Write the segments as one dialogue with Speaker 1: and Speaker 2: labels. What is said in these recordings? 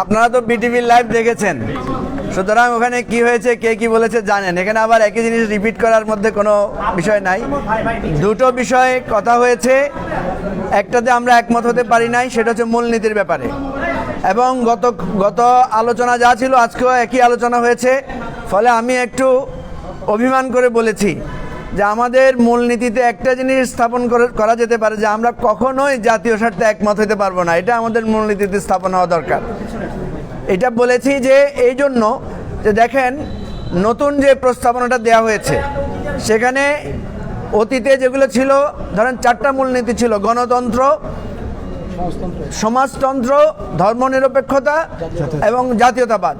Speaker 1: আপনারা তো BTV live দেখেছেন। সুতরাং ওখানে কি হয়েছে, কে কি বলেছে জানেন। এখানে আবার একই জিনিস রিপিট করার মধ্যে কোনো বিষয় নাই। দুটো বিষয়ে কথা হয়েছে, একটাতে আমরা একমত হতে পারি নাই, সেটা হচ্ছে মূলনীতির ব্যাপারে। এবং গত গত আলোচনা যা ছিল, আজকেও একই আলোচনা হয়েছে। ফলে আমি একটু অভিমান করে বলেছি যে আমাদের মূলনীতিতে একটা জিনিস স্থাপন করে- করা যেতে পারে যে আমরা কখনোই জাতীয় স্বার্থে একমত হতে পারব না। এটা আমাদের মূলনীতিতে স্থাপন হওয়া দরকার। এটা বলেছি যে এই জন্য যে দেখেন নতুন যে প্রস্তাবনাটা দেওয়া হয়েছে সেখানে অতীতে যেগুলো ছিল ধরেন চারটা মূলনীতি ছিল গণতন্ত্র সমাজতন্ত্র ধর্মনিরপেক্ষতা এবং জাতীয়তাবাদ।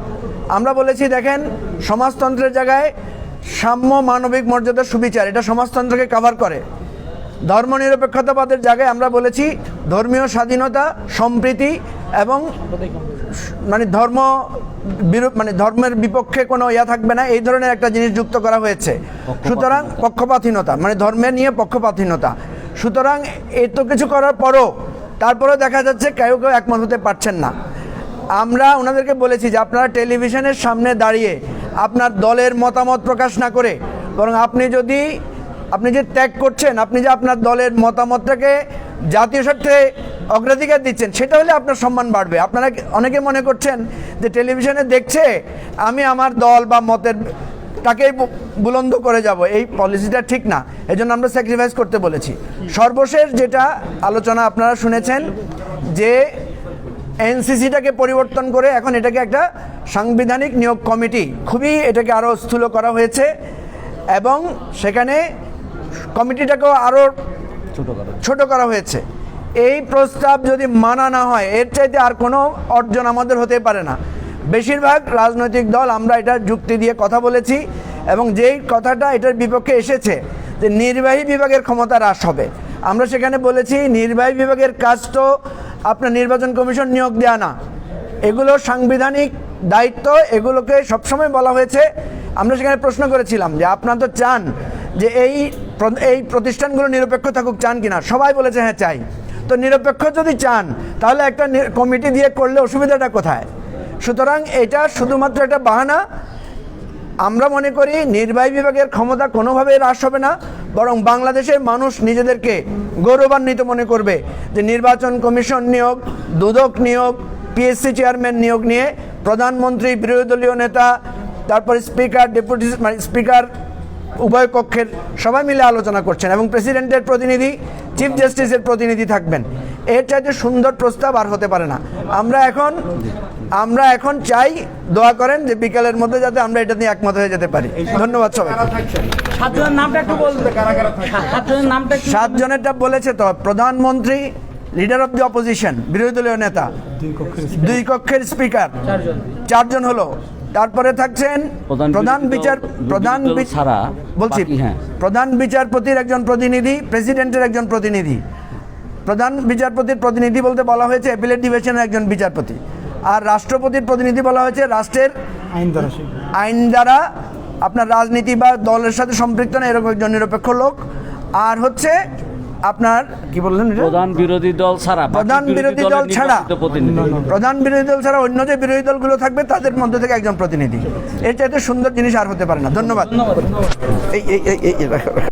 Speaker 1: আমরা বলেছি দেখেন সমাজতন্ত্রের জায়গায় সাম্য মানবিক মর্যাদা সুবিচার এটা সমাজতন্ত্রকে কভার করে। ধর্মনিরপেক্ষতাবাদের জায়গায় আমরা বলেছি ধর্মীয় স্বাধীনতা সম্প্রীতি এবং মানে ধর্ম বিরূপ মানে ধর্মের বিপক্ষে কোনো ইয়া থাকবে না এই ধরনের একটা জিনিস যুক্ত করা হয়েছে। সুতরাং পক্ষপাতহীনতা মানে ধর্মের নিয়ে পক্ষপাতহীনতা সুতরাং এত কিছু করার পরও তারপরেও দেখা যাচ্ছে কেউ কেউ একমত হতে পারছেন না। আমরা ওনাদেরকে বলেছি যে আপনারা টেলিভিশনের সামনে দাঁড়িয়ে আপনার দলের মতামত প্রকাশ না করে, বরং আপনি যদি, আপনি যে ত্যাগ করছেন, আপনি যে আপনার দলের মতামতটাকে জাতীয় স্বার্থে অগ্রাধিকার দিচ্ছেন, সেটা হলে আপনার সম্মান বাড়বে। আপনারা অনেকে মনে করছেন যে টেলিভিশনে দেখছে, আমি আমার দল বা মতের তাকেই বুলন্দ করে যাব। এই পলিসিটা ঠিক না। এজন্য আমরা স্যাক্রিফাইস করতে বলেছি। সর্বশেষ যেটা আলোচনা আপনারা শুনেছেন যে এনসিসিটাকে পরিবর্তন করে এখন এটাকে একটা সাংবিধানিক নিয়োগ কমিটি খুবই এটাকে আরও স্থূল করা হয়েছে এবং সেখানে কমিটিটাকেও আরও ছোট করা হয়েছে। এই প্রস্তাব যদি মানা না হয় এর চাইতে আর কোনো অর্জন আমাদের হতে পারে না। বেশিরভাগ রাজনৈতিক দল আমরা এটা যুক্তি দিয়ে কথা বলেছি এবং যেই কথাটা এটার বিপক্ষে এসেছে যে নির্বাহী বিভাগের ক্ষমতা হ্রাস হবে। আমরা সেখানে বলেছি নির্বাহী বিভাগের কাজ তো আপনার নির্বাচন কমিশন নিয়োগ দেওয়া না। এগুলো সাংবিধানিক দায়িত্ব, এগুলোকে সবসময় বলা হয়েছে। আমরা সেখানে প্রশ্ন করেছিলাম যে আপনারা তো চান যে এই এই প্রতিষ্ঠানগুলো নিরপেক্ষ থাকুক, চান কিনা? সবাই বলেছে হ্যাঁ চাই। তো নিরপেক্ষ যদি চান, তাহলে একটা কমিটি দিয়ে করলে অসুবিধাটা কোথায়? সুতরাং এটা শুধুমাত্র একটা বাহানা। আমরা মনে করি নির্বাহী বিভাগের ক্ষমতা কোনোভাবেই হ্রাস হবে না। বরং বাংলাদেশের মানুষ নিজেদেরকে গৌরবান্বিত মনে করবে যে নির্বাচন কমিশন নিয়োগ, দুদক নিয়োগ পিএসসি চেয়ারম্যান নিয়োগ নিয়ে প্রধানমন্ত্রী, বিরোধী দলীয় নেতা, তারপর স্পিকার ডেপুটি স্পিকার উভয় কক্ষের সবাই মিলে আলোচনা করছেন এবং প্রেসিডেন্টের প্রতিনিধি চিফ জাস্টিসের প্রতিনিধি থাকবেন। এর চাইতে সুন্দর প্রস্তাব আর হতে পারে না। আমরা এখন আমরা এখন চাই দোয়া করেন যে বিকালের মধ্যে যাতে আমরা এটা নিয়ে একমত হয়ে যেতে পারি। ধন্যবাদ সবাই
Speaker 2: সাতজনের নামটা একটু বলবে সাতজনের নামটা একটু
Speaker 1: সাতজনেরটা বলেছে তো প্রধানমন্ত্রী লিডার অফ দি অপোজিশন বিরোধী দলীয় নেতা দুই কক্ষের স্পিকার
Speaker 2: চারজন।
Speaker 1: চারজন হলো। তারপরে থাকছেন
Speaker 3: প্রধান
Speaker 1: বিচার প্রধান
Speaker 3: ছাড়া
Speaker 1: বলছি
Speaker 3: হ্যাঁ।
Speaker 1: প্রধান বিচারপতির একজন প্রতিনিধি প্রেসিডেন্টের একজন প্রতিনিধি। প্রধান বিচারপতির প্রতিনিধি বলতে বলা হয়েছে অ্যাপিলেট ডিভিশনের একজন বিচারপতি। আর রাষ্ট্রপতির প্রতিনিধি বলা হয়েছে রাষ্ট্রের
Speaker 4: আইন দ্বারা
Speaker 1: আইন দ্বারা আপনার রাজনীতি বা দলের সাথে সম্পৃক্ত না এরকম একজন নিরপেক্ষ লোক। আর হচ্ছে আপনার কি বললেন
Speaker 3: প্রধান বিরোধী দল ছাড়া
Speaker 1: প্রধান বিরোধী দল ছাড়া প্রধান বিরোধী দল ছাড়া অন্য যে বিরোধী দলগুলো থাকবে তাদের মধ্যে থেকে একজন প্রতিনিধি এর চাইতে সুন্দর জিনিস আর হতে পারে না ধন্যবাদ এই এই